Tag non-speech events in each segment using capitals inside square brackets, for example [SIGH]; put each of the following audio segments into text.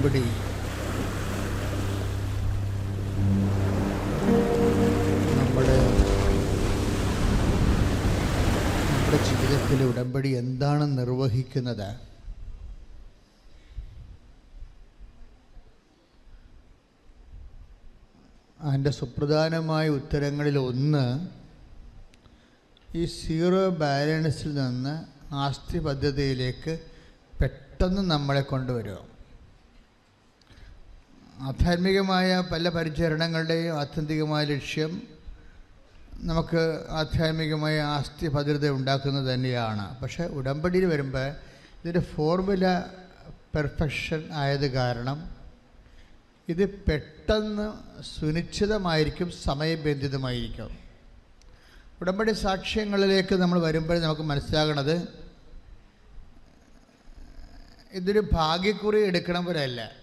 ഉടമ്പടി നമ്മുടെ നമ്മുടെ ജീവിതത്തിൽ ഉടമ്പടി എന്താണ് നിർവഹിക്കുന്നത്? അതിന്റെ സുപ്രധാനമായ ഉത്തരങ്ങളിൽ ഒന്ന് ഈ സീറോ ബാലൻസിൽ നിന്ന് ആസ്തി പദ്ധതിയിലേക്ക് പെട്ടെന്ന് നമ്മളെ കൊണ്ടുവരിക. ആധ്യാത്മികമായ പല പരിചരണങ്ങളുടെയും ആത്യന്തികമായ ലക്ഷ്യം നമുക്ക് ആധ്യാത്മികമായ ആസ്തി ഭദ്രത ഉണ്ടാക്കുന്നത് തന്നെയാണ്. പക്ഷേ ഉടമ്പടിയിൽ വരുമ്പോൾ ഇതിന്റെ ഫോർമുല പെർഫെക്ഷൻ ആയത് കാരണം ഇത് പെട്ടെന്ന് സുനിശ്ചിതമായിരിക്കും സമയബന്ധിതമായിരിക്കും. ഉടമ്പടി സാക്ഷ്യങ്ങളിലേക്ക് നമ്മൾ വരുമ്പോൾ നമുക്ക് മനസ്സിലാകണത് ഇതൊരു ഭാഗ്യക്കുറി എടുക്കണം പോലെയല്ല.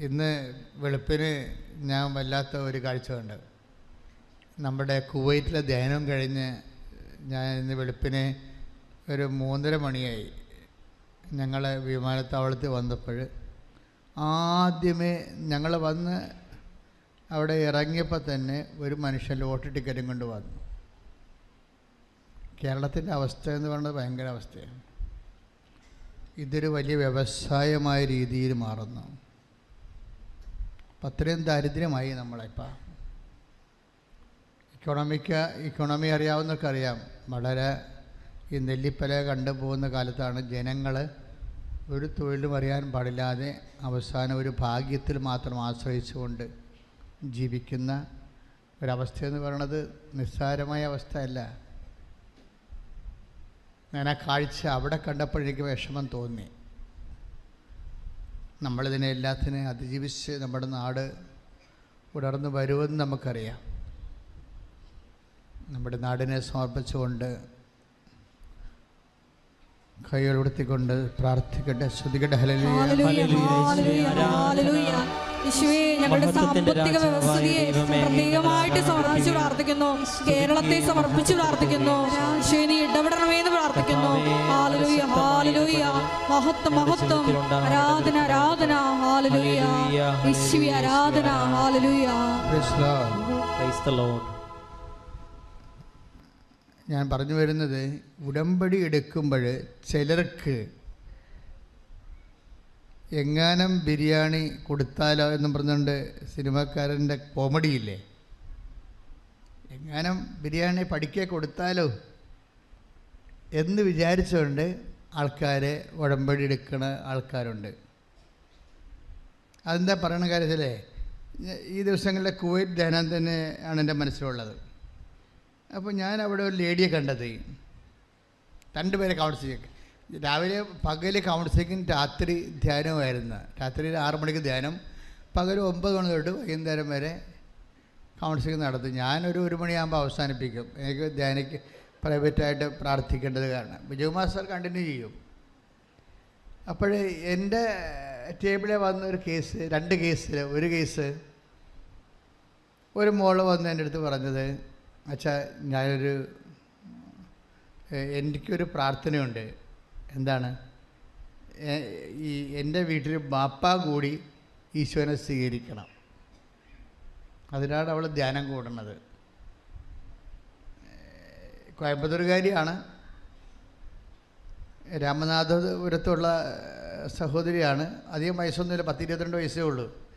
ഇന്ന് വെളുപ്പിന് ഞാൻ വല്ലാത്ത ഒരു കാഴ്ച കണ്ട് നമ്മുടെ കുവൈറ്റിലെ ധ്യാനം കഴിഞ്ഞ് ഞാൻ ഇന്ന് വെളുപ്പിന് ഒരു മൂന്നര മണിയായി ഞങ്ങൾ വിമാനത്താവളത്തിൽ വന്നപ്പോൾ. ആദ്യമേ ഞങ്ങൾ വന്ന് അവിടെ ഇറങ്ങിയപ്പോൾ തന്നെ ഒരു മനുഷ്യൻ ലോട്ടറി ടിക്കറ്റും കൊണ്ട് വന്നു. കേരളത്തിന്റെ അവസ്ഥ എന്ന് പറയുന്നത് ഭയങ്കര അവസ്ഥയാണ്. ഇതൊരു വലിയ വ്യവസായമായ രീതിയിൽ മാറുന്നു. അത്രയും ദാരിദ്ര്യമായി നമ്മളിപ്പോൾ ഇക്കോണമിക്ക് ഇക്കോണമി അറിയാവുന്നവർക്ക് അറിയാം. വളരെ ഈ നെല്ലിപ്പല കണ്ടു പോകുന്ന കാലത്താണ് ജനങ്ങൾ ഒരു തൊഴിലും അറിയാൻ പാടില്ലാതെ അവസാനം ഒരു ഭാഗ്യത്തിൽ മാത്രം ആശ്രയിച്ചുകൊണ്ട് ജീവിക്കുന്ന ഒരവസ്ഥയെന്ന് പറയണത് നിസ്സാരമായ അവസ്ഥയല്ല. ഞാൻ ആ കാഴ്ച അവിടെ കണ്ടപ്പോഴേക്ക് വിഷമം തോന്നി. നമ്മളിതിനെ എല്ലാത്തിനെ അതിജീവിച്ച് നമ്മുടെ നാട് ഉണർന്നു വരുമെന്ന് നമുക്കറിയാം. നമ്മുടെ നാടിനെ സമർപ്പിച്ചുകൊണ്ട് കൈകൾ ഉടുത്തിക്കൊണ്ട് പ്രാർത്ഥിക്കട്ടെ ശ്രുതികട്ടെ ഹലലിയ. യേശുവേ ഞങ്ങളുടെ മഹത്വത്തിന്റെ സാമ്പത്തിക രാജാവായ വ്യവസ്ഥയെ ദൈവമേ, പ്രത്യേകമായിട്ട് സമർപ്പിച്ചു പ്രാർത്ഥിക്കുന്നു. കേരളത്തെ സമർപ്പിച്ചു പ്രാർത്ഥിക്കുന്നു. യേശുവേ നീ ഇടപെടണമേ എന്ന് പ്രാർത്ഥിക്കുന്നു ഹാലലൂയ ഹാലലൂയ. മഹത്വം മഹത്വം. ആരാധന ആരാധന. ഹാലലൂയ. യേശുവേ ആരാധന. ഹാലലൂയ. ഞാൻ പറഞ്ഞു വരുന്നത് ഉടമ്പടി എടുക്കുമ്പോൾ ചിലർക്ക് എങ്ങാനം ബിരിയാണി കൊടുത്താലോ എന്നും പറഞ്ഞുകൊണ്ട് സിനിമക്കാരന്റെ കോമഡിയില്ലേ? എങ്ങാനും ബിരിയാണി പഠിക്കേ കൊടുത്താലോ? എന്ന് വിചാരിച്ചുകൊണ്ട് ആൾക്കാരെ ഉടമ്പടി എടുക്കുന്ന ആൾക്കാരുണ്ട്. അതെന്താ പറയണ കാര്യത്തിലേ? ഈ ദിവസങ്ങളിലെ കുവൈറ്റ് ധ്യാനം തന്നെ ആണ് എന്റെ മനസ്സിലുള്ളത്. അപ്പോൾ ഞാൻ അവിടെ ഒരു ലേഡിയെ കണ്ടത്. രണ്ടുപേരെ കൗൺസിലിംഗ് രാവിലെ പകൽ കൗൺസിലിംഗ് രാത്രി ധ്യാനമായിരുന്നു. രാത്രി ആറു മണിക്ക് ധ്യാനം. പകൽ ഒമ്പത് മണി തൊട്ട് വൈകുന്നേരം വരെ കൗൺസിലിംഗ് നടത്തും. ഞാനൊരു ഒരു മണിയാകുമ്പോൾ അവസാനിപ്പിക്കും. എനിക്ക് ധ്യാനിക്ക് പ്രൈവറ്റായിട്ട് പ്രാർത്ഥിക്കേണ്ടത് കാരണം. ബിജു മാസ്റ്റർ കണ്ടിന്യൂ ചെയ്യും. അപ്പോൾ എന്റെ ടേബിളിൽ വന്ന ഒരു കേസ് രണ്ട് കേസിൽ ഒരു കേസ് ഒരു മോൾ വന്ന് എന്റെ അടുത്ത് പറഞ്ഞത് അച്ഛാ ഞാനൊരു എനിക്കൊരു പ്രാർത്ഥനയുണ്ട്. എന്താണ്? ഈ എന്റെ വീട്ടിൽ ബാപ്പ കൂടി ഈശ്വരനെ സ്വീകരിക്കണം. അതിനാണ് അവൾ ധ്യാനം കൂടുന്നത്. കോയമ്പത്തൂർകാരിയാണ് രാമനാഥപുരത്തുള്ള സഹോദരിയാണ്. അധികം വയസ്സൊന്നുമില്ല പത്ത് ഇരുപത്തിരണ്ട് വയസ്സേ ഉള്ളൂ.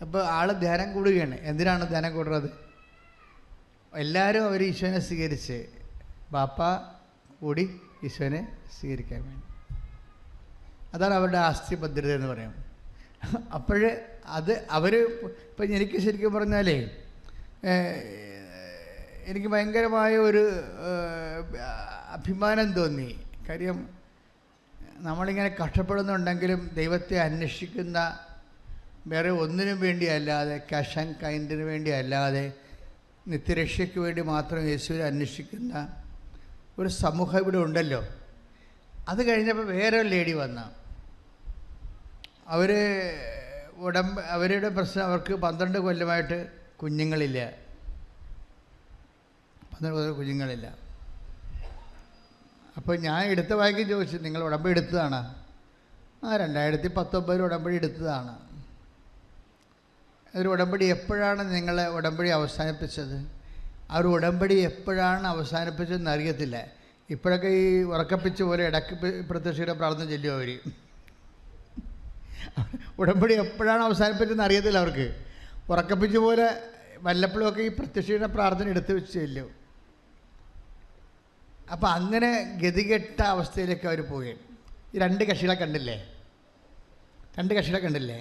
അപ്പോൾ ആൾ ധ്യാനം കൂടുകയാണ്. എന്തിനാണ് ധ്യാനം കൂടുന്നത്? എല്ലാവരും അവർ ഈശ്വരനെ സ്വീകരിച്ച് ബാപ്പ കൂടി ഈശോനെ സ്വീകരിക്കാൻ വേണ്ടി. അതാണ് അവരുടെ ആസ്തി ഭദ്രത എന്ന് പറയും. അപ്പോൾ അത് അവർ ഇപ്പം എനിക്ക് ശരിക്കും പറഞ്ഞാലേ എനിക്ക് ഭയങ്കരമായ ഒരു അഭിമാനം തോന്നി. കാര്യം നമ്മളിങ്ങനെ കഷ്ടപ്പെടുന്നുണ്ടെങ്കിലും ദൈവത്തെ അന്വേഷിക്കുന്ന വേറെ ഒന്നിനും വേണ്ടി അല്ലാതെ ക്യാഷ് ആൻഡ് കൈൻഡിന് വേണ്ടി അല്ലാതെ നിത്യരക്ഷയ്ക്ക് വേണ്ടി മാത്രം യേശുവിനെ അന്വേഷിക്കുന്ന ഒരു സമൂഹം ഇവിടെ ഉണ്ടല്ലോ. അത് കഴിഞ്ഞപ്പോൾ വേറെ ഒരു ലേഡി വന്ന. അവർ ഉടമ്പ അവരുടെ പ്രശ്നം അവർക്ക് പന്ത്രണ്ട് കൊല്ലമായിട്ട് കുഞ്ഞുങ്ങളില്ല. പന്ത്രണ്ട് കൊല്ലം കുഞ്ഞുങ്ങളില്ല. അപ്പോൾ ഞാൻ എടുത്ത വായിക്കും ചോദിച്ചു നിങ്ങൾ ഉടമ്പടി എടുത്തതാണ്? ആ രണ്ടായിരത്തി പത്തൊമ്പതിൽ ഉടമ്പടി എടുത്തതാണ്. ഒരു ഉടമ്പടി എപ്പോഴാണ് നിങ്ങൾ ഉടമ്പടി അവസാനിപ്പിച്ചത്? ഒരു ഉടമ്പടി എപ്പോഴാണ് അവസാനിപ്പിച്ചതെന്ന് അറിയത്തില്ല. ഇപ്പോഴൊക്കെ ഈ ഉറക്കപ്പിച്ച് പോലെ ഇടയ്ക്ക് പ്രത്യക്ഷയുടെ പ്രാർത്ഥന ചെല്ലുമോ അവർ ഉടമ്പടി എപ്പോഴാണ് അവസാനിപ്പിച്ചതെന്ന് അറിയത്തില്ല അവർക്ക്. ഉറക്കപ്പിച്ച് പോലെ വല്ലപ്പോഴുമൊക്കെ ഈ പ്രത്യക്ഷയുടെ പ്രാർത്ഥന എടുത്തു വെച്ച് ചെല്ലും. അപ്പം അങ്ങനെ ഗതികെട്ട അവസ്ഥയിലേക്ക് അവർ പോവുകയാണ് ഈ രണ്ട് കക്ഷികളെ കണ്ടില്ലേ? രണ്ട് കക്ഷികളെ കണ്ടില്ലേ?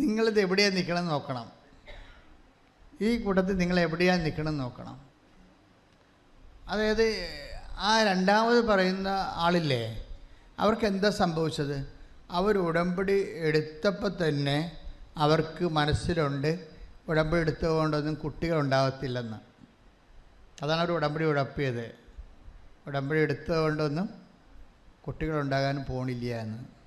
നിങ്ങളിത് എവിടെയാണ് നിൽക്കണം നോക്കണം. ഈ കൂട്ടത്തിൽ നിങ്ങൾ എവിടെയാണ് നിൽക്കണം നോക്കണം. അതായത് ആ രണ്ടാമത് പറയുന്ന ആളില്ലേ അവർക്ക് എന്താ സംഭവിച്ചത്? അവർ ഉടമ്പടി എടുത്തപ്പോൾ തന്നെ അവർക്ക് മനസ്സിലുണ്ട് ഉടമ്പടി എടുത്തുകൊണ്ടൊന്നും കുട്ടികളുണ്ടാകത്തില്ലെന്ന് അതാണ് അവർ ഉടമ്പടി ഉടപ്പിയത്. ഉടമ്പടി എടുത്തുകൊണ്ടൊന്നും കുട്ടികളുണ്ടാകാൻ പോണില്ല എന്ന്.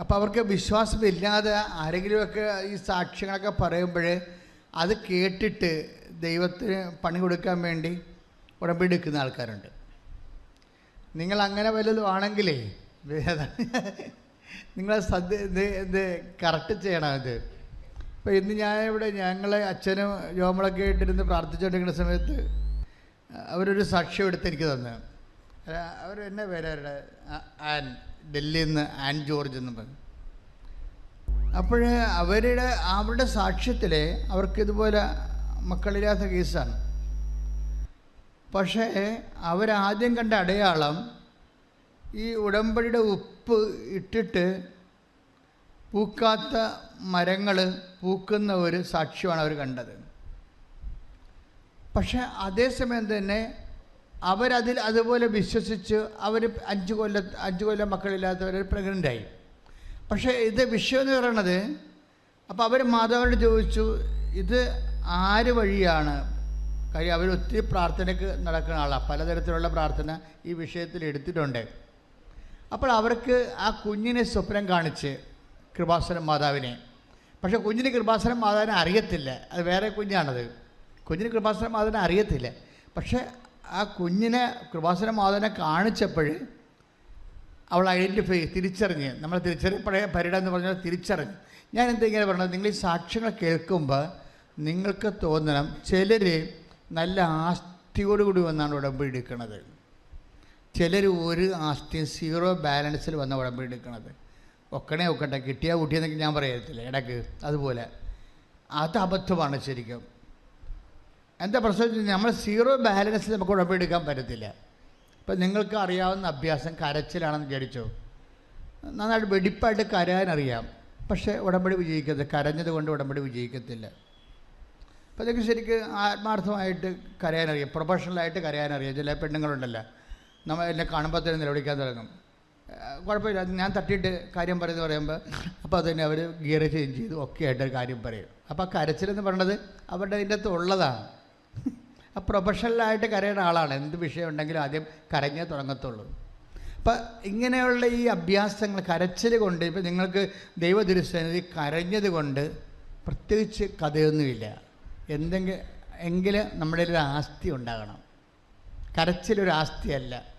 അപ്പോൾ അവർക്ക് വിശ്വാസമില്ലാതെ ആരെങ്കിലുമൊക്കെ ഈ സാക്ഷ്യങ്ങളൊക്കെ പറയുമ്പോൾ അത് കേട്ടിട്ട് ദൈവത്തിന് പണി കൊടുക്കാൻ വേണ്ടി ഉടമ്പടി എടുക്കുന്ന ആൾക്കാരുണ്ട്. നിങ്ങൾ അങ്ങനെ വല്ലതും ആണെങ്കിലേ നിങ്ങൾ സദ്യ ഇത് ഇത് കറക്റ്റ് ചെയ്യണം ഇത് ഇപ്പോൾ ഇന്ന് ഞാൻ ഇവിടെ ഞങ്ങളെ അച്ഛനും ജോമളൊക്കെ ആയിട്ടിരുന്ന് പ്രാർത്ഥിച്ചുകൊണ്ടിരിക്കുന്ന സമയത്ത് അവരൊരു സാക്ഷ്യം എടുത്ത് എനിക്ക് തന്നു. അവർ എന്നെ പേരവരുടെ ആൻ ഡൽഹിയിൽ നിന്ന് ആൻ ജോർജ് എന്ന് പറഞ്ഞു അപ്പോൾ അവരുടെ അവരുടെ സാക്ഷ്യത്തിൽ അവർക്ക് ഇതുപോലെ മക്കളില്ലാത്ത കേസാണ്. പക്ഷേ അവരാദ്യം കണ്ട അടയാളം ഈ ഉടമ്പടിയുടെ ഉപ്പ് ഇട്ടിട്ട് പൂക്കാത്ത മരങ്ങൾ പൂക്കുന്ന ഒരു സാക്ഷ്യമാണ് അവർ കണ്ടത്. പക്ഷേ അതേസമയം തന്നെ അവരതിൽ അതുപോലെ വിശ്വസിച്ച് അവർ അഞ്ച് കൊല്ല അഞ്ച് കൊല്ലം മക്കളില്ലാത്തവർ പ്രഗ്നന്റായി പക്ഷേ ഇത് വിഷയം എന്ന് പറയണത് അപ്പോൾ അവർ മാതാവിനോട് ചോദിച്ചു ഇത് ആര് വഴിയാണ്? കാര്യം അവർ ഒത്തിരി പ്രാർത്ഥനയ്ക്ക് നടക്കുന്ന ആളാണ് പലതരത്തിലുള്ള പ്രാർത്ഥന ഈ വിഷയത്തിൽ എടുത്തിട്ടുണ്ട്. അപ്പോൾ അവർക്ക് ആ കുഞ്ഞിനെ സ്വപ്നം കാണിച്ച് കൃപാസനം മാതാവിനെ. പക്ഷേ കുഞ്ഞിന് കൃപാസനം മാതാവിനെ അറിയത്തില്ല. അത് വേറെ കുഞ്ഞാണത്. കുഞ്ഞിന് കൃപാസനം മാതാവിനെ അറിയത്തില്ല. പക്ഷേ ആ കുഞ്ഞിനെ കൃപാസന മാതാവിനെ കാണിച്ചപ്പോൾ അവൾ ഐഡന്റിഫൈ തിരിച്ചറിഞ്ഞ്. നമ്മൾ തിരിച്ചറിയപ്പെടേ പരിട എന്ന് പറഞ്ഞാൽ തിരിച്ചറിഞ്ഞ്. ഞാൻ എന്തെങ്കിലും പറഞ്ഞത്? നിങ്ങൾ ഈ സാക്ഷ്യങ്ങൾ കേൾക്കുമ്പോൾ നിങ്ങൾക്ക് തോന്നണം ചിലർ നല്ല ആസ്തിയോടുകൂടി വന്നാണ് ഉടമ്പടി എടുക്കുന്നത്. ചിലർ ഒരു ആസ്തിയും സീറോ ബാലൻസിൽ വന്ന ഉടമ്പടി എടുക്കുന്നത്. ഒക്കണേ ഒക്കട്ടെ കിട്ടിയാൽ കൂട്ടിയെന്നൊക്കെ ഞാൻ പറയത്തില്ല ഇടയ്ക്ക് അതുപോലെ. അത് അബദ്ധമാണ് ശരിക്കും. എന്താ പ്രശ്നം നമ്മൾ സീറോ ബാലൻസിൽ നമുക്ക് ഉടമ്പെടുക്കാൻ പറ്റത്തില്ല. ഇപ്പം നിങ്ങൾക്ക് അറിയാവുന്ന അഭ്യാസം കരച്ചിലാണെന്ന് വിചാരിച്ചോ? നന്നായിട്ട് വെടിപ്പായിട്ട് കരയാനറിയാം പക്ഷേ ഉടമ്പടി വിജയിക്കത്തില്ല. കരഞ്ഞത് കൊണ്ട് ഉടമ്പടി വിജയിക്കത്തില്ല. അപ്പം അതൊക്കെ ശരിക്ക് ആത്മാർത്ഥമായിട്ട് കരയാനറിയാം പ്രൊഫഷണലായിട്ട് കരയാനറിയാം ചില പെണ്ണുങ്ങളുണ്ടല്ലോ. നമ്മൾ എന്നെ കാണുമ്പോൾ തന്നെ നിലവിളിക്കാൻ തുടങ്ങും. കുഴപ്പമില്ല. ഞാൻ തട്ടിയിട്ട് കാര്യം പറയുന്നത് പറയുമ്പോൾ അപ്പോൾ അത് തന്നെ അവർ ഗിയർ ചേഞ്ച് ചെയ്ത് ഒക്കെ ആയിട്ട് കാര്യം പറയും. അപ്പോൾ കരച്ചിലെന്ന് പറയുന്നത് അവരുടെ അതിന്റെ അകത്ത് ഉള്ളതാണ്. ആ പ്രൊഫഷണലായിട്ട് കരയുന്ന ആളാണ്. എന്ത് വിഷയം ഉണ്ടെങ്കിലും ആദ്യം കരഞ്ഞേ തുടങ്ങത്തുള്ളൂ. അപ്പം ഇങ്ങനെയുള്ള ഈ അഭ്യാസങ്ങൾ കരച്ചിൽ കൊണ്ട് ഇപ്പം നിങ്ങൾക്ക് ദൈവദുരുസന്നിധി കരഞ്ഞത് കൊണ്ട് പ്രത്യേകിച്ച് കഥയൊന്നുമില്ല. എന്തെങ്കിലും എങ്കിലും നമ്മുടെ ഒരു ആസ്തി ഉണ്ടാകണം. കരച്ചിലൊരു ആസ്തിയല്ല.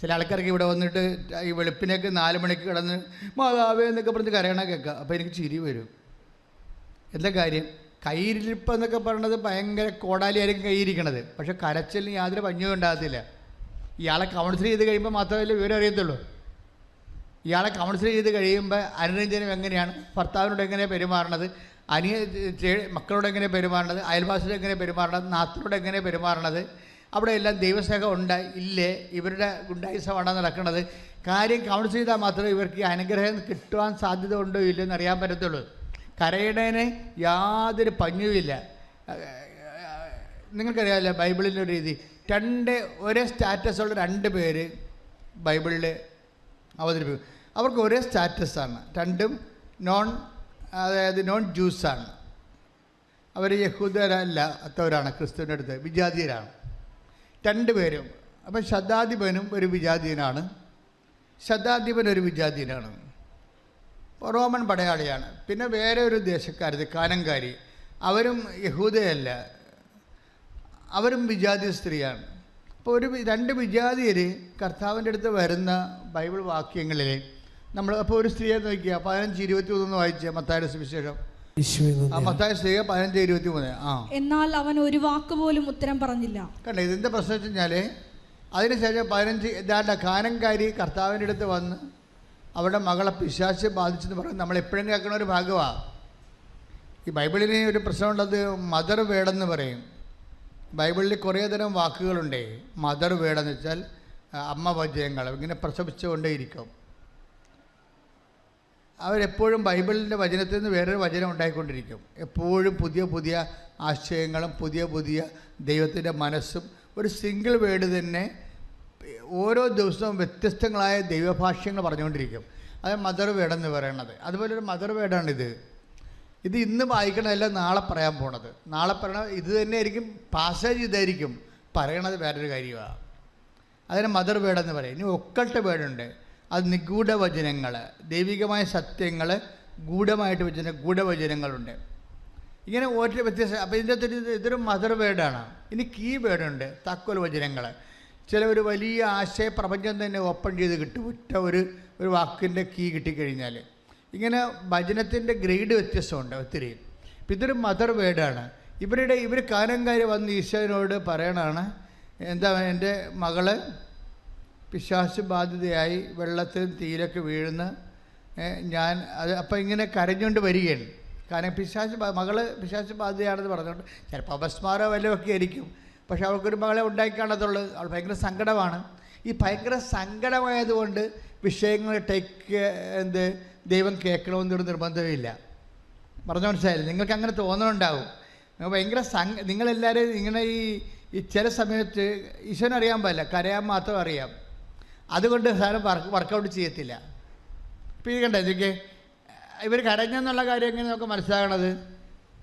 ചില ആൾക്കാർക്ക് ഇവിടെ വന്നിട്ട് ഈ വെളുപ്പിനൊക്കെ നാല് മണിക്ക് കിടന്ന് മാതാവേ എന്നൊക്കെ പറഞ്ഞ് കരയണ കേൾക്കുക അപ്പോൾ എനിക്ക് ചിരി വരും. എന്താ കാര്യം? കയ്യിരിപ്പ് എന്നൊക്കെ പറയണത് ഭയങ്കര കോടാലിയായിരിക്കും കൈയിരിക്കണത് പക്ഷെ കരച്ചിലിന് യാതൊരു പഞ്ഞും ഉണ്ടാകത്തില്ല. ഇയാളെ കൗൺസിൽ ചെയ്ത് കഴിയുമ്പോൾ മാത്രമല്ല വിവരം അറിയത്തുള്ളൂ. ഇയാളെ കൗൺസിൽ ചെയ്ത് കഴിയുമ്പോൾ അനുരഞ്ജനം എങ്ങനെയാണ്? ഭർത്താവിനോട് എങ്ങനെയാണ് പെരുമാറണത്? അനിയ മക്കളോട് എങ്ങനെ പെരുമാറണത്? അയൽവാസിയോട് എങ്ങനെ പെരുമാറണത്? നാത്തിനോട് എങ്ങനെ പെരുമാറണത്? അവിടെ എല്ലാം ദൈവസ്നേഹം ഉണ്ട്. ഇല്ലേ? ഇവരുടെ ഗുണ്ടായുസമാണ് നടക്കുന്നത് കാര്യം കൗൺസിൽ ചെയ്താൽ മാത്രമേ ഇവർക്ക് അനുഗ്രഹം കിട്ടുവാൻ സാധ്യത ഉണ്ടോ ഇല്ലയോ എന്ന് അറിയാൻ പറ്റത്തുള്ളൂ. കരയുന്നതിന് യാതൊരു പഞ്ഞുമില്ല നിങ്ങൾക്കറിയാമല്ലോ ബൈബിളിന്റെ ഒരു രീതി. രണ്ട് ഒരേ സ്റ്റാറ്റസുള്ള രണ്ട് പേര് ബൈബിളിൽ അവതരിപ്പിക്കും. അവർക്ക് ഒരേ സ്റ്റാറ്റസാണ് രണ്ടും നോൺ അതായത് നോൺ ജ്യൂസാണ് അവർ യഹൂദരല്ല അത്തവരാണ് ക്രിസ്തുവിന്റെ അടുത്ത് വിജാതീയരാണ്. രണ്ടുപേരും അപ്പം ശതാധിപനും ഒരു വിജാതീയനാണ്. ശതാധിപൻ ഒരു വിജാതീയനാണ്. റോമൻ പടയാളിയാണ്. പിന്നെ വേറെ ഒരു ദേശക്കാരത് കാനങ്കാരി അവരും യഹൂദയല്ല. അവരും വിജാതി സ്ത്രീയാണ്. അപ്പോൾ ഒരു രണ്ട് വിജാതിയർ കർത്താവിന്റെ അടുത്ത് വരുന്ന ബൈബിൾ വാക്യങ്ങളിൽ നമ്മൾ അപ്പോൾ ഒരു സ്ത്രീയെ നോക്കിയ പതിനഞ്ച് ഇരുപത്തി മൂന്ന് വായിച്ച മത്തായ സുവിശേഷം? യേശുവേ ആ നന്ദി. മത്തായ സ്ത്രീ പതിനഞ്ച് ഇരുപത്തി മൂന്ന് ആ. എന്നാൽ അവൻ ഒരു വാക്ക് പോലും ഉത്തരം പറഞ്ഞില്ല. കണ്ടോ ഇതിന്റെ പ്രശ്നം വെച്ച് കഴിഞ്ഞാൽ അതിനുശേഷം പതിനഞ്ച് ഇതാണ്ട കർത്താവിന്റെ കർത്താവിന്റെ അടുത്ത് വന്ന് അവരുടെ മകളെ പിശാച്ച് ബാധിച്ചെന്ന് പറയുന്നത് നമ്മൾ എപ്പോഴും കേൾക്കുന്ന ഒരു ഭാഗമാണ് ഈ ബൈബിളിന് ഒരു പ്രശ്നമുള്ളത് മദർ വേടെന്ന് പറയും. ബൈബിളിൽ കുറേ തരം വാക്കുകളുണ്ട്. മദർ വേടെന്ന് വെച്ചാൽ അമ്മ വചനങ്ങൾ ഇങ്ങനെ പ്രസവിച്ചുകൊണ്ടേയിരിക്കും. അവരെപ്പോഴും ബൈബിളിന്റെ വചനത്തിൽ നിന്ന് വേറൊരു വചനം ഉണ്ടായിക്കൊണ്ടിരിക്കും. എപ്പോഴും പുതിയ പുതിയ ആശയങ്ങളും പുതിയ പുതിയ ദൈവത്തിന്റെ മനസ്സും ഒരു സിംഗിൾ വേഡ് തന്നെ ഓരോ ദിവസവും വ്യത്യസ്തങ്ങളായ ദൈവഭാഷ്യങ്ങൾ പറഞ്ഞുകൊണ്ടിരിക്കും. അത് മദർ വേഡ് എന്ന് പറയണത്. അതുപോലെ ഒരു മദർ വേഡാണ് ഇത് ഇന്ന് വായിക്കണമല്ല നാളെ പറയാൻ പോണത്. നാളെ പറയണ ഇത് തന്നെ ആയിരിക്കും പാസേജ് ഇതായിരിക്കും. പറയണത് വേറൊരു കാര്യമാണ് അതിന് മദർ വേഡ് എന്ന് പറയും. ഇനി ഒക്കൾട്ട് വേഡുണ്ട് അത് നിഗൂഢ വചനങ്ങൾ ദൈവികമായ സത്യങ്ങൾ ഗൂഢമായിട്ട് വെച്ചിട്ട് ഗൂഢവചനങ്ങളുണ്ട് ഇങ്ങനെ ഓരോ വ്യത്യസ്ത അപ്പോൾ ഇതിന്റെ ഇതൊരു മദർ വേഡാണ് ഇനി കീ വേഡുണ്ട് താക്കോൽ വചനങ്ങൾ ചില ഒരു വലിയ ആശയ പ്രപഞ്ചം തന്നെ ഓപ്പൺ ചെയ്ത് കിട്ടും. ഒറ്റ ഒരു ഒരു വാക്കിന്റെ കീ കിട്ടിക്കഴിഞ്ഞാൽ ഇങ്ങനെ ഭജനത്തിന്റെ ഗ്രേഡ് വ്യത്യസ്തമുണ്ട് ഒത്തിരി. ഇപ്പം ഇതൊരു മദർ വേർഡാണ്. ഇവരുടെ ഇവർ കാനംകാര് വന്ന് ഈശോനോട് പറയണതാണ് എന്താ എന്റെ മകൾ പിശാസ് ബാധിതയായി വെള്ളത്തിൽ തീയിലൊക്കെ വീഴുന്ന. ഞാൻ അത് അപ്പം ഇങ്ങനെ കരഞ്ഞുകൊണ്ട് വരികയാണ്. കാരണം പിശാസ് മകൾ പിശാസ് ബാധിതയാണെന്ന് പറഞ്ഞുകൊണ്ട് ചിലപ്പോൾ അപസ്മാരോ വല്ലതൊക്കെ ആയിരിക്കും. പക്ഷെ അവൾക്കൊരു മകളെ ഉണ്ടാക്കി കാണത്തുള്ളൂ അവൾ ഭയങ്കര സങ്കടമാണ്. ഈ ഭയങ്കര സങ്കടമായതുകൊണ്ട് വിഷയങ്ങൾ ടേക്ക് എന്ത് ദൈവം കേൾക്കണമെന്നൊരു നിർബന്ധമില്ല പറഞ്ഞു മനസ്സിലായില്ല? നിങ്ങൾക്ക് അങ്ങനെ തോന്നുന്നുണ്ടാവും നിങ്ങൾ ഭയങ്കര സങ് നിങ്ങളെല്ലാവരും ഇങ്ങനെ ഈ ഈ ചില സമയത്ത് ഈശ്വരനറിയാൻ പാടില്ല. കരയാൻ മാത്രം അറിയാം. അതുകൊണ്ട് സാധനം വർക്ക് വർക്കൗട്ട് ചെയ്യത്തില്ല. ഇപ്പം കണ്ടോ? ഇതൊക്കെ ഇവർ കരഞ്ഞെന്നുള്ള കാര്യം എങ്ങനെ നമുക്ക് മനസ്സിലാകണത്?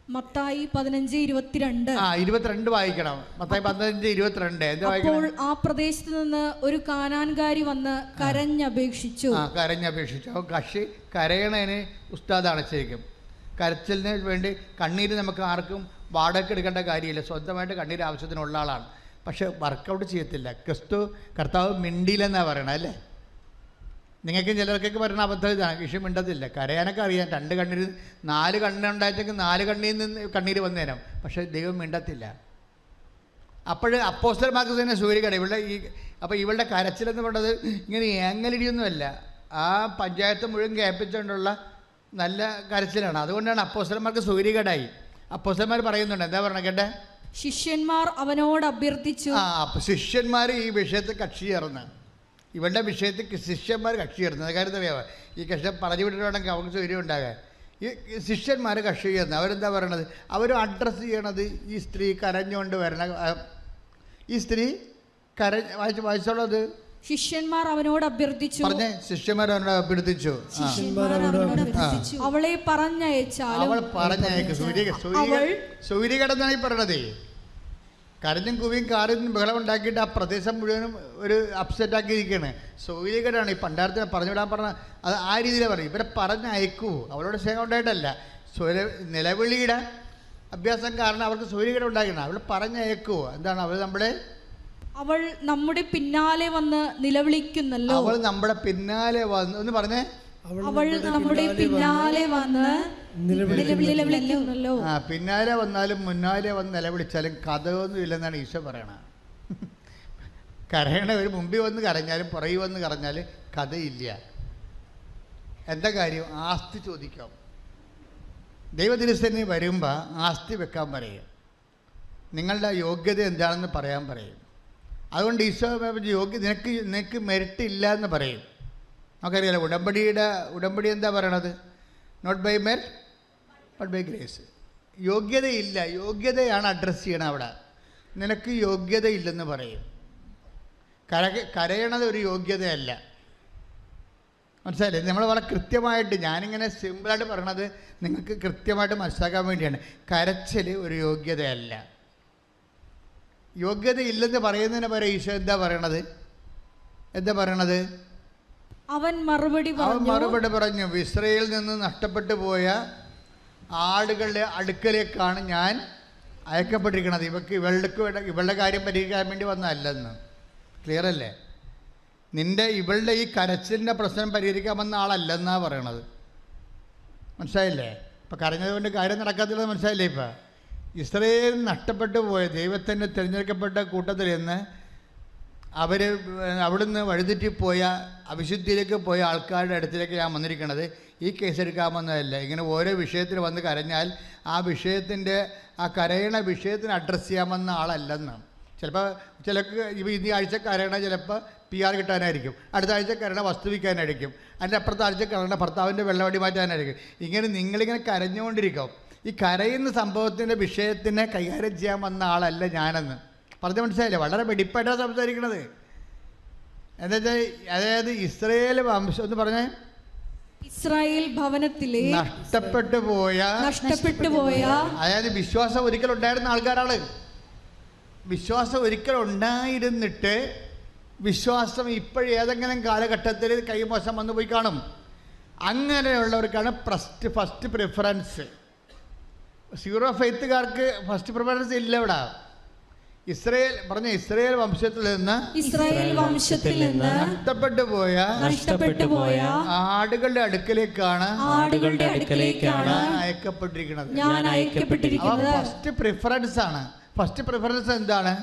മത്തായി പതിനഞ്ച് ഇരുപത്തിരണ്ട്. ആ ഇരുപത്തിരണ്ട് വായിക്കണം. മത്തായി പതിനഞ്ച് ഇരുപത്തിരണ്ട്. അപ്പോൾ ആ പ്രദേശത്ത് നിന്ന് ഒരു കാനാൻകാരി വന്ന് കരഞ്ഞപേക്ഷിച്ചു. ആ കരഞ്ഞപേക്ഷിച്ചു. അപ്പോൾ കക്ഷി കരയണതിന് ഉസ്താദാണ് ശരിക്കും കരച്ചിലിന് വേണ്ടി കണ്ണീര് നമുക്ക് ആർക്കും വാടക എടുക്കേണ്ട കാര്യമില്ല. സ്വന്തമായിട്ട് കണ്ണീര് ആവശ്യത്തിനുള്ള ആളാണ്. പക്ഷെ വർക്കൗട്ട് ചെയ്യത്തില്ല. ക്രിസ്തു കർത്താവ് മിണ്ടിയില്ലെന്നാണ് പറയണത് അല്ലേ? നിങ്ങൾക്ക് ചിലർക്കൊക്കെ വരുന്ന അബദ്ധം ഇതാണ്. കൃഷി മിണ്ടത്തില്ല. കരയാനൊക്കെ അറിയാം. രണ്ട് കണ്ണീര് നാല് കണ്ണുണ്ടായിട്ടെങ്കിൽ നാല് കണ്ണീരിൽ നിന്ന് കണ്ണീര് വന്നേരം. പക്ഷേ ദൈവം മിണ്ടത്തില്ല. അപ്പോൾ അപ്പോസ്റ്റർമാർക്ക് തന്നെ സൂര്യകട ഇവളുടെ ഈ അപ്പോൾ ഇവളുടെ കരച്ചിലെന്ന് പറഞ്ഞത് ഇങ്ങനെ ഏങ്ങലിടിയൊന്നുമല്ല. ആ പഞ്ചായത്ത് മുഴുവൻ കേൾപ്പിച്ചുകൊണ്ടുള്ള നല്ല കരച്ചിലാണ്. അതുകൊണ്ടാണ് അപ്പോസ്റ്റർമാർക്ക് സൂര്യകടായി അപ്പോസ്റ്റർമാർ പറയുന്നുണ്ട്. എന്താ പറഞ്ഞ കേട്ടെ? ശിഷ്യന്മാർ അവനോട് അഭ്യർത്ഥിച്ചു. ആ ശിഷ്യന്മാർ ഈ വിഷയത്തെ കക്ഷി ചേർന്ന്. ഇവളുടെ വിഷയത്തിൽ ശിഷ്യന്മാർ കക്ഷി ചേർന്നത് അത് കാര്യം അറിയാമോ ഈ കക്ഷി പറഞ്ഞു വിട്ടിട്ടുണ്ടെങ്കിൽ അവർക്ക് സൗകര്യം ഉണ്ടാകാൻ. ഈ ശിഷ്യന്മാർ കക്ഷി ചേർന്ന് അവരെന്താ പറയണത്? അവർ അഡ്രസ്സ് ചെയ്യണത് ഈ സ്ത്രീ കരഞ്ഞുകൊണ്ട് വരണ ഈ സ്ത്രീ കര വായിച്ച് വായിച്ചോളത്. ശിഷ്യന്മാർ അവനോട് അഭ്യർത്ഥിച്ചു. പറഞ്ഞേ ശിഷ്യന്മാർ അവനോട് അഭ്യർത്ഥിച്ചു. അവളെ പറഞ്ഞയച്ചാൽ അവൾ പറഞ്ഞയക്ക്. സൂര്യ സൂര്യ അവൾ- സൂര്യകടന്നാണ് ഈ പറയണത്. കരഞ്ഞും കുവിയും കാറിനും ബഹളം ഉണ്ടാക്കിയിട്ട് ആ പ്രദേശം മുഴുവനും ഒരു അപ്സെറ്റ് ആക്കിയിരിക്കുകയാണ്. സൗകര്യക്കേടാണ് ഈ പറഞ്ഞു പറഞ്ഞുവിടാൻ പറഞ്ഞ അത് ആ രീതിയിൽ പറയും ഇവരെ പറഞ്ഞയക്കൂ. അവരോട് സ്നേഹം ഉണ്ടായിട്ടല്ല. സ്വര നിലവിളിയുടെ അഭ്യാസം കാരണം അവർക്ക് സൂര്യകട ഉണ്ടാക്കണം അവൾ പറഞ്ഞയക്കൂ. എന്താണ് അവൾ നമ്മുടെ അവൾ നമ്മുടെ പിന്നാലെ വന്ന് നിലവിളിക്കുന്നല്ലോ. അവൾ നമ്മുടെ പിന്നാലെ വന്ന് ഒന്ന് പറഞ്ഞേ. അവൾ നമ്മുടെ പിന്നാലെ വന്ന് നിലവിളിക്കുന്നല്ലോ ആ പിന്നാലെ വന്നാലും മുന്നാലെ വന്ന് നിലവിളിച്ചാലും കഥയൊന്നും ഇല്ലെന്നാണ് ഈശോ പറയണത്. [LAUGHS] കരയണവർ ഒരു മുമ്പിൽ വന്ന് കരഞ്ഞാലും പുറകിൽ വന്ന് കരഞ്ഞാൽ കഥയില്ല. എന്താ കാര്യം? ആസ്തി ചോദിക്കാം. ദൈവദിനസ്ഥന് വരുമ്പോൾ ആസ്തി വെക്കാൻ പറയും. നിങ്ങളുടെ യോഗ്യത എന്താണെന്ന് പറയാൻ പറയും. അതുകൊണ്ട് ഈശോ യോഗ്യ നിനക്ക് നിനക്ക് മെരിട്ടില്ല ഇല്ല എന്ന് പറയും. നമുക്കറിയാലോ ഉടമ്പടിയുടെ ഉടമ്പടി എന്താ പറയണത്? Not by merit but by grace യോഗ്യതയില്ല യോഗ്യതയാണ് അഡ്രസ്സ് ചെയ്യണം അവിടെ. നിനക്ക് യോഗ്യതയില്ലെന്ന് പറയും. കര കരയണത് ഒരു യോഗ്യതയല്ല. മനസ്സിലായില്ലേ? നമ്മൾ വളരെ കൃത്യമായിട്ട് ഞാനിങ്ങനെ സിമ്പിളായിട്ട് പറയണത് നിങ്ങൾക്ക് കൃത്യമായിട്ട് മനസ്സിലാക്കാൻ വേണ്ടിയാണ്. കരച്ചൽ ഒരു യോഗ്യതയല്ല. യോഗ്യതയില്ലെന്ന് പറയുന്നതിന് പകരം ഈശോ എന്താ പറയണത്? എന്താ പറയണത്? അവൻ മറുപടി അവൻ മറുപടി പറഞ്ഞു ഇസ്രയേലിൽ നിന്ന് നഷ്ടപ്പെട്ടു പോയ ആടുകളുടെ അടുക്കലേക്കാണ് ഞാൻ അയക്കപ്പെട്ടിരിക്കുന്നത്. ഇവക്ക് ഇവൾക്ക് വേണ്ട ഇവളുടെ കാര്യം പരിഹരിക്കാൻ വേണ്ടി വന്നതല്ലെന്ന്. ക്ലിയർ അല്ലേ? നിന്റെ ഇവളുടെ ഈ കരച്ചിലിന്റെ പ്രശ്നം പരിഹരിക്കാൻ വന്ന ആളല്ലെന്നാ പറയണത്. മനസ്സിലായില്ലേ? ഇപ്പം കരഞ്ഞത് കൊണ്ട് കാര്യം നടക്കാത്തില്ലെന്ന് മനസ്സിലായില്ലേ ഇപ്പം? ഇസ്രയേൽ നഷ്ടപ്പെട്ടു പോയ ദൈവത്തിന്റെ തിരഞ്ഞെടുക്കപ്പെട്ട കൂട്ടത്തിൽ നിന്ന് അവർ അവിടുന്ന് വഴിതെറ്റിപ്പോയ അവിശുദ്ധിയിലേക്ക് പോയ ആൾക്കാരുടെ അടുത്തിലേക്ക് ഞാൻ വന്നിരിക്കുന്നത് ഈ കേസ് എടുക്കാമെന്നതല്ല ഇങ്ങനെ ഓരോ വിഷയത്തിൽ വന്ന് കരഞ്ഞാൽ ആ വിഷയത്തിന്റെ ആ കരയണ വിഷയത്തിന് അഡ്രസ്സ് ചെയ്യാമെന്ന ആളല്ലെന്ന് ചിലപ്പോൾ ചിലക്ക് ഇപ്പോൾ ഈ ആഴ്ച കരയണ ചിലപ്പോൾ പി ആർ കിട്ടാനായിരിക്കും. അടുത്ത ആഴ്ച കരയണ വസ്തു വിൽക്കാനായിരിക്കും. അതിന്റെ അപ്പുറത്തെ ആഴ്ച കരയണ ഭർത്താവിന്റെ വെള്ളവടി മാറ്റാനായിരിക്കും. ഇങ്ങനെ നിങ്ങളിങ്ങനെ കരഞ്ഞുകൊണ്ടിരിക്കും. ഈ കരയുന്ന സംഭവത്തിന്റെ വിഷയത്തിനെ കൈകാര്യം ചെയ്യാൻ വന്ന ആളല്ല ഞാനെന്ന്. പറഞ്ഞ മനസ്സിലായില്ലേ? വളരെ വെടിപ്പായിട്ടാണ് സംസാരിക്കുന്നത് എന്താ വെച്ചാൽ അതായത് ഇസ്രയേൽ വംശം എന്ന് പറഞ്ഞാൽ ഇസ്രായേൽ ഭവനത്തിലെ നഷ്ടപ്പെട്ടു പോയ നഷ്ടപ്പെട്ടു പോയ അതായത് വിശ്വാസം ഒരിക്കൽ ഉണ്ടായിരുന്ന ആൾക്കാരാണ്. വിശ്വാസം ഒരിക്കൽ ഉണ്ടായിരുന്നിട്ട് വിശ്വാസം ഇപ്പോഴേതെങ്കിലും കാലഘട്ടത്തിൽ കൈമോശം വന്നു പോയി കാണും. അങ്ങനെയുള്ളവർക്കാണ് ഫസ്റ്റ് ഫസ്റ്റ് പ്രിഫറൻസ് സീറോ ഫെയ്ത്തുകാർക്ക് ഫസ്റ്റ് പ്രിഫറൻസ് ഇല്ല ഇവിടെ. ഇസ്രയേൽ പറഞ്ഞ ഇസ്രയേൽ വംശത്തിൽ നിന്ന് ഇസ്രായേൽ വംശത്തിൽ നിന്ന് നഷ്ടപ്പെട്ടു പോയ നഷ്ടപ്പെട്ടു പോയ ആടുകളുടെ അടുക്കലേക്കാണ് ആടുകളുടെ അടുക്കലേക്കാണ് ഞാൻ അയക്കപ്പെട്ടിരിക്കുന്നത്. ഞാൻ അയക്കപ്പെട്ടിരിക്കുന്നത്. ഫസ്റ്റ് പ്രിഫറൻസ് ആണ്. ഫസ്റ്റ് പ്രിഫറൻസ് എന്താണ്?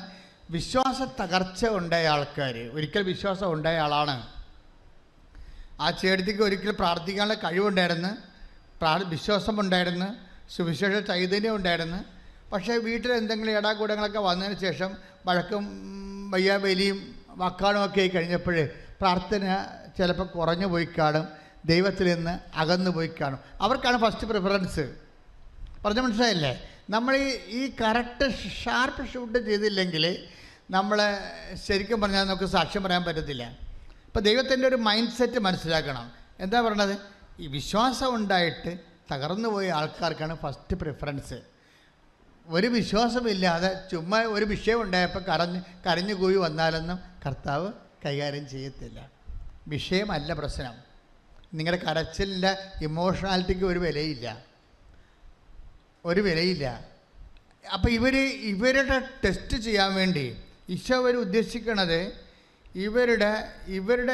വിശ്വാസ തകർച്ച ഉണ്ടായ ആൾക്കാർ ഒരിക്കൽ വിശ്വാസം ഉണ്ടായ ആളാണ്. ആ ചേട്ടത്തിക്ക് ഒരിക്കൽ പ്രാർത്ഥിക്കാനുള്ള കഴിവുണ്ടായിരുന്നു. പ്രാ വിശ്വാസം ഉണ്ടായിരുന്നു. സുവിശേഷ ചൈതന്യം ഉണ്ടായിരുന്നു. പക്ഷേ വീട്ടിൽ എന്തെങ്കിലും ഇടാകൂടങ്ങളൊക്കെ വന്നതിന് ശേഷം വഴക്കും വയ്യാബലിയും വക്കാണും ഒക്കെ ആയി കഴിഞ്ഞപ്പോൾ പ്രാർത്ഥന ചിലപ്പോൾ കുറഞ്ഞു പോയി കാണും. ദൈവത്തിൽ നിന്ന് അകന്നു പോയി കാണും. അവർക്കാണ് ഫസ്റ്റ് പ്രിഫറൻസ് പറഞ്ഞ മനസ്സിലായില്ലേ? നമ്മൾ ഈ ഈ കറക്റ്റ് ഷാർപ്പ് ഷൂട്ട് ചെയ്തില്ലെങ്കിൽ നമ്മൾ ശരിക്കും പറഞ്ഞാൽ നമുക്ക് സാക്ഷ്യം പറയാൻ പറ്റത്തില്ല. ഇപ്പോൾ ദൈവത്തിന്റെ ഒരു മൈൻഡ് സെറ്റ് മനസ്സിലാക്കണം. എന്താ പറയണത്? ഈ വിശ്വാസം ഉണ്ടായിട്ട് തകർന്നു പോയ ആൾക്കാർക്കാണ് ഫസ്റ്റ് പ്രിഫറൻസ് ഒരു വിശ്വാസമില്ലാതെ ചുമ്മാ ഒരു വിഷയം ഉണ്ടായപ്പോൾ കരഞ്ഞ് കരഞ്ഞു കൂവി വന്നാലൊന്നും കർത്താവ് കൈകാര്യം ചെയ്യത്തില്ല. വിഷയമല്ല പ്രശ്നം. നിങ്ങളുടെ കരച്ചിലിന്റെ ഇമോഷണാലിറ്റിക്ക് ഒരു വിലയില്ല. ഒരു വിലയില്ല. അപ്പോൾ ഇവർ ഇവരുടെ ടെസ്റ്റ് ചെയ്യാൻ വേണ്ടി ഈശോ അവർ ഉദ്ദേശിക്കുന്നത് ഇവരുടെ ഇവരുടെ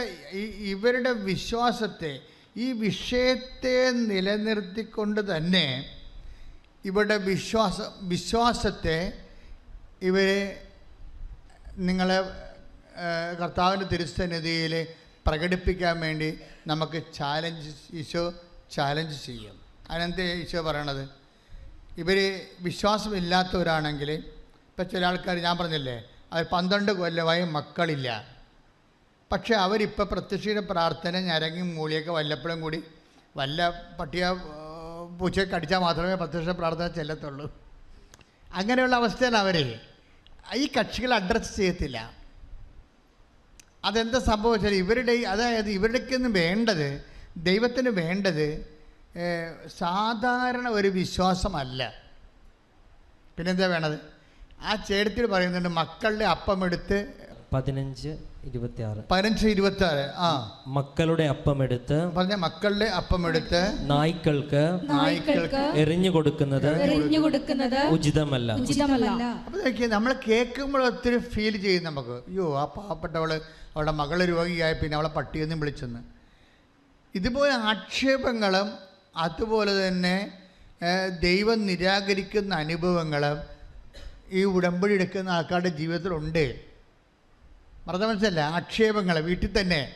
ഇവരുടെ വിശ്വാസത്തെ ഈ വിഷയത്തെ നിലനിർത്തിക്കൊണ്ട് തന്നെ ഇവരുടെ വിശ്വാസ വിശ്വാസത്തെ ഇവരെ നിങ്ങളെ കർത്താവിന്റെ തിരുസന്നിധിയിൽ പ്രകടിപ്പിക്കാൻ വേണ്ടി നമുക്ക് ചാലഞ്ച് ഈശോ ചാലഞ്ച് ചെയ്യും. അതിനെന്ത് ഈശോ പറയണത്? ഇവർ വിശ്വാസമില്ലാത്തവരാണെങ്കിൽ ഇപ്പം ചില ആൾക്കാർ ഞാൻ പറഞ്ഞില്ലേ അവർ പന്ത്രണ്ട് കൊല്ലമായി മക്കളില്ല. പക്ഷേ അവരിപ്പോൾ പ്രത്യക്ഷീന പ്രാർത്ഥന ഞരങ്ങി മൂളിയൊക്കെ വല്ലപ്പോഴും കൂടി വല്ല പട്ടിയ പൂച്ചയെ കടിച്ചാൽ മാത്രമേ പ്രത്യക്ഷ പ്രാർത്ഥന ചെല്ലത്തുള്ളൂ. അങ്ങനെയുള്ള അവസ്ഥയാണ് അവർ ഈ കക്ഷികൾ അഡ്രസ്സ് ചെയ്യത്തില്ല. അതെന്താ സംഭവിച്ചാൽ ഇവരുടെ അതായത് ഇവരുടെക്കൊന്നും വേണ്ടത് ദൈവത്തിന് വേണ്ടത് സാധാരണ ഒരു വിശ്വാസമല്ല. പിന്നെന്താ വേണത്? ആ ചേട്ടത്തിൽ പറയുന്നുണ്ട് മക്കളുടെ അപ്പം പതിനഞ്ച് ഇരുപത്തി ആറ് പതിനഞ്ച് ഇരുപത്തി ആറ് ആ. മക്കളുടെ അപ്പമെടുത്ത് പറഞ്ഞ മക്കളുടെ അപ്പം എടുത്ത് നായ്ക്കൾക്ക് നായ്ക്കൾക്ക് എറിഞ്ഞു കൊടുക്കുന്നത് എറിഞ്ഞു കൊടുക്കുന്നത് ഉചിതമല്ല. ഉചിതമല്ല. നമ്മൾ കേൾക്കുമ്പോൾ ഒത്തിരി ഫീൽ ചെയ്യും നമുക്ക്. അയ്യോ ആ പാവപ്പെട്ടവൾ അവളുടെ മകൾ രോഗിയായി പിന്നെ അവളെ പട്ടിയെന്നും വിളിച്ചെന്ന്. ഇതുപോലെ ആക്ഷേപങ്ങളും അതുപോലെ തന്നെ ദൈവം നിരാകരിക്കുന്ന അനുഭവങ്ങളും ഈ ഉടമ്പടി എടുക്കുന്ന ആൾക്കാരുടെ ജീവിതത്തിലുണ്ട്. മറന്ന മനസ്സിലല്ല ആക്ഷേപങ്ങൾ വീട്ടിൽ തന്നെ.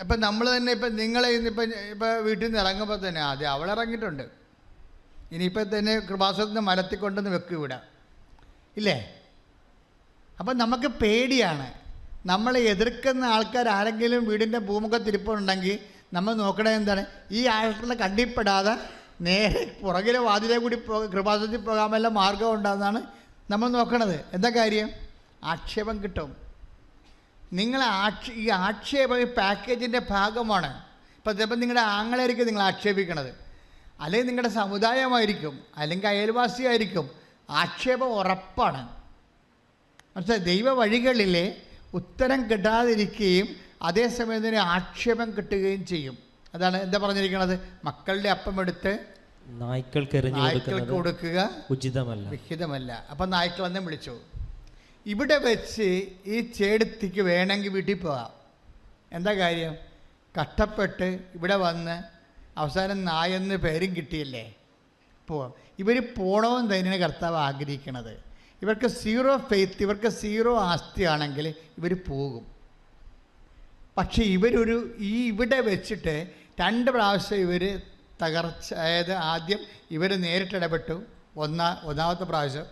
ഇപ്പം നമ്മൾ തന്നെ ഇപ്പം നിങ്ങളെ ഇന്നിപ്പം ഇപ്പം വീട്ടിൽ നിന്ന് ഇറങ്ങുമ്പോൾ തന്നെ ആദ്യം അവൾ ഇറങ്ങിയിട്ടുണ്ട്. ഇനിയിപ്പം തന്നെ കൃപാസനത്തിന് കൊണ്ടുവന്ന് വെക്കും ഇവിടെ. ഇല്ലേ? അപ്പം നമുക്ക് പേടിയാണ്. നമ്മളെ എതിർക്കുന്ന ആൾക്കാർ ആരെങ്കിലും വീടിന്റെ ഭൂമുഖത്തിരിപ്പുണ്ടെങ്കിൽ നമ്മൾ നോക്കണേ എന്താണ്? ഈ ആൾക്കാരെ കണ്ടിപ്പെടാതെ നേരെ പുറകിലെ വാതിലെ കൂടി പോ പോകാൻ വല്ല മാർഗം ഉണ്ടാകുന്നതാണ് നമ്മൾ നോക്കണത്. എന്താ കാര്യം? ആക്ഷേപം കിട്ടും. നിങ്ങൾ ആക്ഷ ഈ ആക്ഷേപം ഈ പാക്കേജിന്റെ ഭാഗമാണ്. ഇപ്പം ചിലപ്പോൾ നിങ്ങളുടെ ആങ്ങളായിരിക്കും നിങ്ങൾ ആക്ഷേപിക്കണത്. അല്ലെങ്കിൽ നിങ്ങളുടെ സമുദായമായിരിക്കും അല്ലെങ്കിൽ അയൽവാസിയായിരിക്കും. ആക്ഷേപം ഉറപ്പാണ്. മനസ്സിലായി? ദൈവ വഴികളിലെ ഉത്തരം കിട്ടാതിരിക്കുകയും അതേസമയം തന്നെ ആക്ഷേപം കിട്ടുകയും ചെയ്യും. അതാണ് എന്താ പറഞ്ഞിരിക്കുന്നത് മക്കളുടെ അപ്പം എടുത്ത് നായ്ക്കൾക്ക് കൊടുക്കുക. ഉചിതമല്ല. വിഹിതമല്ല. അപ്പം നായ്ക്കൾ വന്ന് വിളിച്ചു. ഇവിടെ വെച്ച് ഈ ചേടത്തിക്ക് വേണമെങ്കിൽ വീട്ടിൽ പോകാം. എന്താ കാര്യം? കഷ്ടപ്പെട്ട് ഇവിടെ വന്ന് അവസാനം നായെന്ന് പേരും കിട്ടിയില്ലേ? പോവാം. ഇവർ പോണമെന്ന് തന്നെയാണ് കർത്താവ് ആഗ്രഹിക്കണത്. ഇവർക്ക് സീറോ ഫെയ്ത്ത് ഇവർക്ക് സീറോ ആസ്തിയാണെങ്കിൽ ഇവർ പോകും. പക്ഷേ ഇവരൊരു ഈ ഇവിടെ വെച്ചിട്ട് രണ്ട് പ്രാവശ്യം ഇവർ തകർച്ച അതായത് ആദ്യം ഇവർ നേരിട്ടിടപെട്ടു ഒന്നാ ഒന്നാമത്തെ പ്രാവശ്യം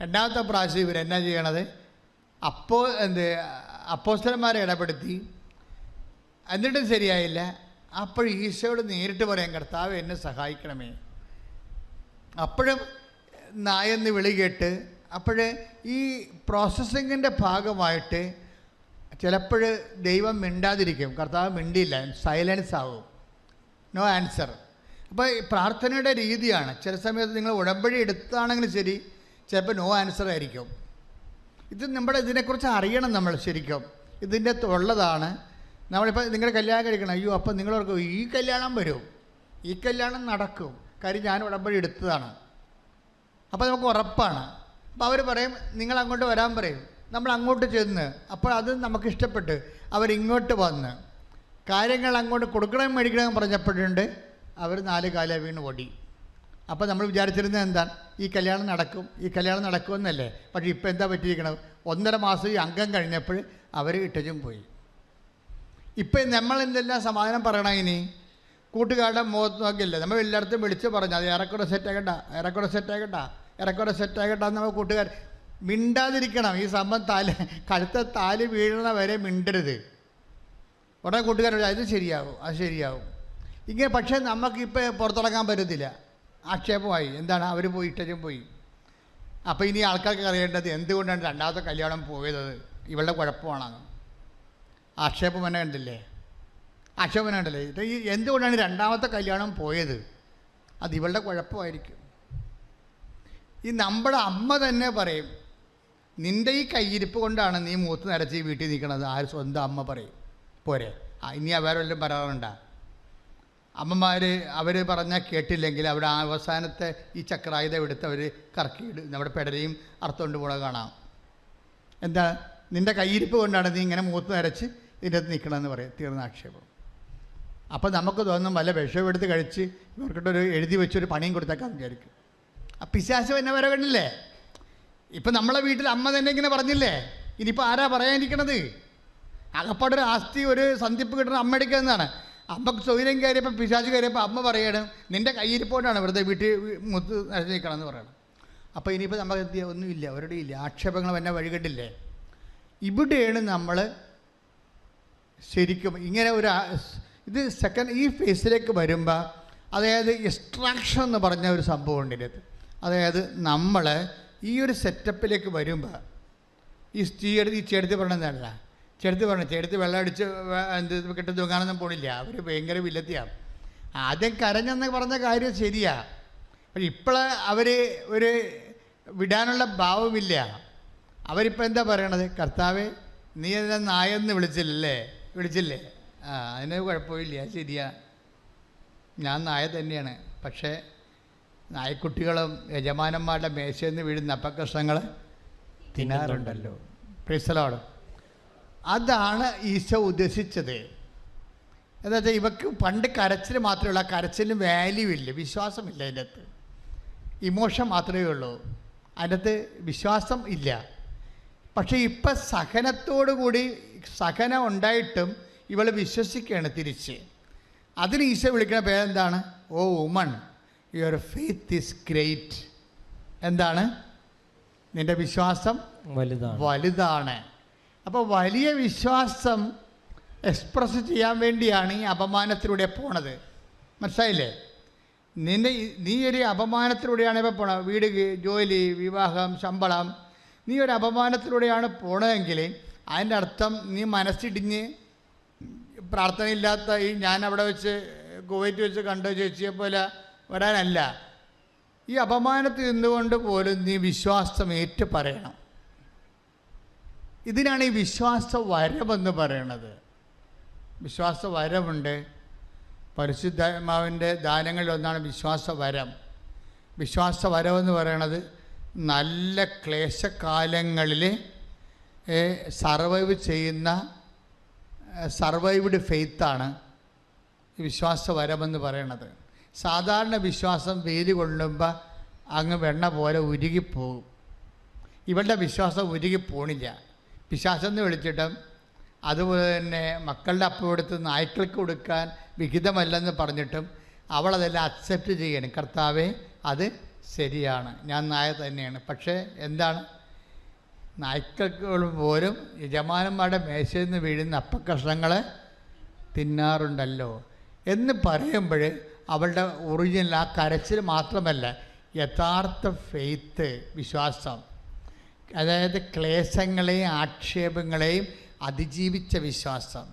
രണ്ടാമത്തെ പ്രാവശ്യം എന്നാ ചെയ്യണത്? അപ്പോ എന്ത് അപ്പോസ്റ്റന്മാരെ ഇടപെടുത്തി. എന്നിട്ടും ശരിയായില്ല. അപ്പോൾ ഈശോയോട് നേരിട്ട് പറയാൻ കർത്താവ് എന്നെ സഹായിക്കണമേ. അപ്പോഴും നായെന്ന് വിളി കേട്ട് അപ്പോൾ ഈ പ്രോസസ്സിങ്ങിന്റെ ഭാഗമായിട്ട് ചിലപ്പോൾ ദൈവം മിണ്ടാതിരിക്കും. കർത്താവ് മിണ്ടിയില്ല സൈലൻസ് ആവും. നോ ആൻസർ അപ്പോൾ പ്രാർത്ഥനയുടെ രീതിയാണ്. ചില സമയത്ത് നിങ്ങൾ ഉടമ്പടി എടുത്താണെങ്കിലും ശരി ചിലപ്പോൾ നോ ആൻസർ ആയിരിക്കും. ഇത് നമ്മുടെ ഇതിനെക്കുറിച്ച് അറിയണം നമ്മൾ ശരിക്കും. ഇതിന്റെ ഉള്ളതാണ്. നമ്മളിപ്പോൾ നിങ്ങളുടെ കല്യാണം കഴിക്കണം. അയ്യോ അപ്പം നിങ്ങളോർക്ക് ഈ കല്യാണം വരും. ഈ കല്യാണം നടക്കും. കാര്യം ഞാൻ ഉടമ്പടി എടുത്തതാണ്. അപ്പോൾ നമുക്ക് ഉറപ്പാണ്. അപ്പോൾ അവർ പറയും നിങ്ങൾ അങ്ങോട്ട് വരാൻ പറയും. നമ്മൾ അങ്ങോട്ട് ചെന്ന് അപ്പോൾ അത് നമുക്ക് ഇഷ്ടപ്പെട്ട് അവരിങ്ങോട്ട് വന്ന്. കാര്യങ്ങൾ അങ്ങോട്ട് കൊടുക്കണം മേടിക്കണം പറഞ്ഞപ്പോഴുണ്ട് അവർ നാല് കാല വീണ് ഓടി. അപ്പോൾ നമ്മൾ വിചാരിച്ചിരുന്നത് എന്താണ് ഈ കല്യാണം നടക്കും ഈ കല്യാണം നടക്കുമെന്നല്ലേ. പക്ഷേ ഇപ്പോൾ എന്താ പറ്റിയിരിക്കണത്? ഒന്നര മാസം ഈ അംഗം കഴിഞ്ഞപ്പോൾ അവർ ഇട്ടച്ചും പോയി. ഇപ്പം നമ്മൾ എന്തെല്ലാം സമാധാനം പറയണം ഇനി? കൂട്ടുകാരുടെ മുഖത്ത് നോക്കിയല്ലേ നമ്മൾ എല്ലായിടത്തും വിളിച്ച് പറഞ്ഞു അത് ഏറെക്കുറെ സെറ്റാകട്ട ഏറെക്കുറെ സെറ്റാകട്ട ഏറെക്കുറെ സെറ്റാകട്ട നമ്മൾ കൂട്ടുകാർ മിണ്ടാതിരിക്കണം. ഈ സംഭവം താൽ കഴുത്ത താൽ വീഴണ വരെ മിണ്ടരുത്. ഉടനെ കൂട്ടുകാർ അത് ശരിയാവും അത് ശരിയാവും. ഇങ്ങനെ പക്ഷേ നമുക്കിപ്പോൾ പുറത്തിറങ്ങാൻ പറ്റത്തില്ല. ആക്ഷേപമായി. എന്താണ്? അവർ പോയി ഇഷ്ടം പോയി. അപ്പോൾ ഇനി ആൾക്കാർക്ക് അറിയേണ്ടത് എന്തുകൊണ്ടാണ് രണ്ടാമത്തെ കല്യാണം പോയത്? ഇവളുടെ കുഴപ്പമാണെന്ന്. ആക്ഷേപം തന്നെ കണ്ടില്ലേ? ആക്ഷേപം കണ്ടില്ലേ? ഇത് ഈ എന്തുകൊണ്ടാണ് രണ്ടാമത്തെ കല്യാണം പോയത്? അത് ഇവളുടെ കുഴപ്പമായിരിക്കും. ഈ നമ്മുടെ അമ്മ തന്നെ പറയും നിന്റെ ഈ കയ്യിരിപ്പ് കൊണ്ടാണ് നീ മൂത്ത് നരച്ച് വീട്ടിൽ നിൽക്കണത്. ആ സ്വന്തം അമ്മ പറയും. പോരെ. ഇനി വേറെ വല്ലതും പറയാറുണ്ടാ? അമ്മമാർ അവർ പറഞ്ഞാൽ കേട്ടില്ലെങ്കിൽ അവിടെ അവസാനത്തെ ഈ ചക്രായുധം എടുത്ത് അവർ കറക്കിയിട്. നമ്മുടെ പെടലയും കൊണ്ട് പോണ കാണാം. എന്താ? നിന്റെ കയ്യിരിപ്പ് കൊണ്ടാണ് നീ ഇങ്ങനെ മൂത്ത് നരച്ച് ഇതിന്റെ അകത്ത് നിൽക്കണമെന്ന് പറയും. തീർന്ന ആക്ഷേപം. അപ്പോൾ നമുക്ക് തോന്നും വല്ല വിഷം എടുത്ത് കഴിച്ച് ഇവർക്കിട്ടൊരു എഴുതി വെച്ചൊരു പണിയും കൊടുത്തേക്കാൻ വിചാരിക്കും. ആ പിശാശം എന്നെ വരെ കണ്ടില്ലേ? ഇപ്പം നമ്മളെ വീട്ടിൽ അമ്മ തന്നെ ഇങ്ങനെ പറഞ്ഞില്ലേ? ഇനിയിപ്പോൾ ആരാ പറയാനിരിക്കണത്? അകപ്പാടൊരു ആസ്തി ഒരു സന്ധിപ്പ് കിട്ടണ അമ്മ എടുക്കുന്നതാണ് അമ്മയ്ക്ക് സൗകര്യം കയറിയപ്പോൾ പിശാച്ച് കയറിയപ്പോൾ അമ്മ പറയണം നിന്റെ കയ്യിരിപ്പോണ്ടാണ് വെറുതെ വീട്ടിൽ മുത്ത് നിൽക്കണം എന്ന് പറയണം അപ്പോൾ ഇനിയിപ്പോൾ നമുക്ക്? ഒന്നുമില്ല അവരുടെ ഇല്ല. ആക്ഷേപങ്ങൾ എന്നെ വഴികെട്ടില്ലേ? ഇവിടെയാണ് നമ്മൾ ശരിക്കും ഇങ്ങനെ ഒരു ഇത് സെക്കൻഡ് ഈ ഫേസിലേക്ക് വരുമ്പോൾ അതായത് എക്സ്ട്രാക്ഷൻ എന്ന് പറഞ്ഞ ഒരു സംഭവം ഉണ്ട് ഇതിനകത്ത്. അതായത് നമ്മൾ ഈ ഒരു സെറ്റപ്പിലേക്ക് വരുമ്പോൾ ഈ ചീയെടുത്ത് ഈ ചെടുത്ത് പറഞ്ഞതല്ല ചെടുത്ത് പറഞ്ഞു ചെടുത്ത് വെള്ളം അടിച്ച് എന്ത് കെട്ടി തൂങ്ങാനൊന്നും പോണില്ല. അവർ ഭയങ്കര വില്ലത്തിയാണ് ആദ്യം കരഞ്ഞെന്ന് പറഞ്ഞ കാര്യം ശരിയാ. പക്ഷെ ഇപ്പോൾ അവർ ഒരു വിടാനുള്ള ഭാവമില്ല. അവരിപ്പോൾ എന്താ പറയണത്? കർത്താവ് നീ എന്നെ നായെന്ന് വിളിച്ചില്ലല്ലേ? വിളിച്ചില്ലേ? ആ അതിന് കുഴപ്പമില്ല ശരിയാ. ഞാൻ നായ തന്നെയാണ്. പക്ഷേ നായ്ക്കുട്ടികളും യജമാനന്മാരുടെ മേശയിൽ നിന്ന് വീഴുന്ന അപ്പകഷ്ണങ്ങൾ തിന്നാറുണ്ടല്ലോ. പ്രിസലോട് അതാണ് ഈശോ ഉദ്ദേശിച്ചത്. എന്താ വെച്ചാൽ ഇവക്ക് പണ്ട് കരച്ചിൽ മാത്രമേ ഉള്ളൂ. ആ കരച്ചിലിന് വാല്യൂ ഇല്ല. വിശ്വാസമില്ല അതിന്റെ അകത്ത്. ഇമോഷൻ മാത്രമേ ഉള്ളൂ. അതിന്റെ അകത്ത് വിശ്വാസം ഇല്ല. പക്ഷേ ഇപ്പം സഹനത്തോടു കൂടി സഹനം ഉണ്ടായിട്ടും ഇവൾ വിശ്വസിക്കുകയാണ് തിരിച്ച്. അതിന് ഈശോ വിളിക്കുന്ന പേരെന്താണ് O woman your faith is great എന്താണ്? നിന്റെ വിശ്വാസം വലുതാണ്. വലുതാണ്. അപ്പോൾ വലിയ വിശ്വാസം എക്സ്പ്രസ് ചെയ്യാൻ വേണ്ടിയാണ് ഈ അപമാനത്തിലൂടെ പോണത്. മനസ്സിലായില്ലേ? നിന്നെ നീ ഒരു അപമാനത്തിലൂടെയാണ് ഇപ്പോൾ പോണത്. വീട് ജോലി വിവാഹം ശമ്പളം. നീ ഒരു അപമാനത്തിലൂടെയാണ് പോണതെങ്കിൽ അതിന്റെ അർത്ഥം നീ മനസ്സിടിഞ്ഞ് പ്രാർത്ഥനയില്ലാത്ത ഈ ഞാൻ അവിടെ വെച്ച് കുവൈറ്റ് വെച്ച് കണ്ട ചേച്ചിയെ പോലെ വരാനല്ല. ഈ അപമാനത്തിൽ നിന്നുകൊണ്ട് പോലും നീ വിശ്വാസം ഏറ്റു പറയണം. ഇതിനാണ് ഈ വിശ്വാസ വരവെന്ന് പറയണത്. വിശ്വാസ വരവുണ്ട് പരിശുദ്ധാത്മാവിന്റെ ദാനങ്ങളിൽ ഒന്നാണ് വിശ്വാസ വരം വിശ്വാസ വരവെന്ന് പറയണത് നല്ല ക്ലേശകാലങ്ങളിൽ സർവൈവ് ചെയ്യുന്ന സർവൈവ്ഡ് ഫെയ്ത്താണ് വിശ്വാസ വരമെന്ന് പറയണത്. സാധാരണ വിശ്വാസം വെയിൽ കൊള്ളുമ്പോൾ അങ്ങ് വെണ്ണ പോലെ ഉരുകിപ്പോകും ഇവളുടെ വിശ്വാസം ഉരുകി എന്ന് വിളിച്ചിട്ടും അതുപോലെ തന്നെ മക്കളുടെ അപ്പം എടുത്ത് നായ്ക്കൾക്ക് കൊടുക്കാൻ വിഹിതമല്ലെന്ന് പറഞ്ഞിട്ടും അവളതെല്ലാം അക്സെപ്റ്റ് ചെയ്യണം. കർത്താവെ അത് ശരിയാണ്. ഞാൻ നായ തന്നെയാണ്. പക്ഷേ എന്താണ്? നായ്ക്കൾക്ക് പോലും യജമാനന്മാരുടെ മേശയിൽ നിന്ന് വീഴുന്ന അപ്പക്കഷ്ണങ്ങൾ തിന്നാറുണ്ടല്ലോ. എന്ന് പറയുമ്പോൾ അവളുടെ ഒറിജിനൽ ആ കരച്ചിൽ മാത്രമല്ല യഥാർത്ഥ ഫെയ്ത്ത് വിശ്വാസം. അതായത് ക്ലേശങ്ങളെയും ആക്ഷേപങ്ങളെയും അതിജീവിച്ച വിശ്വാസം.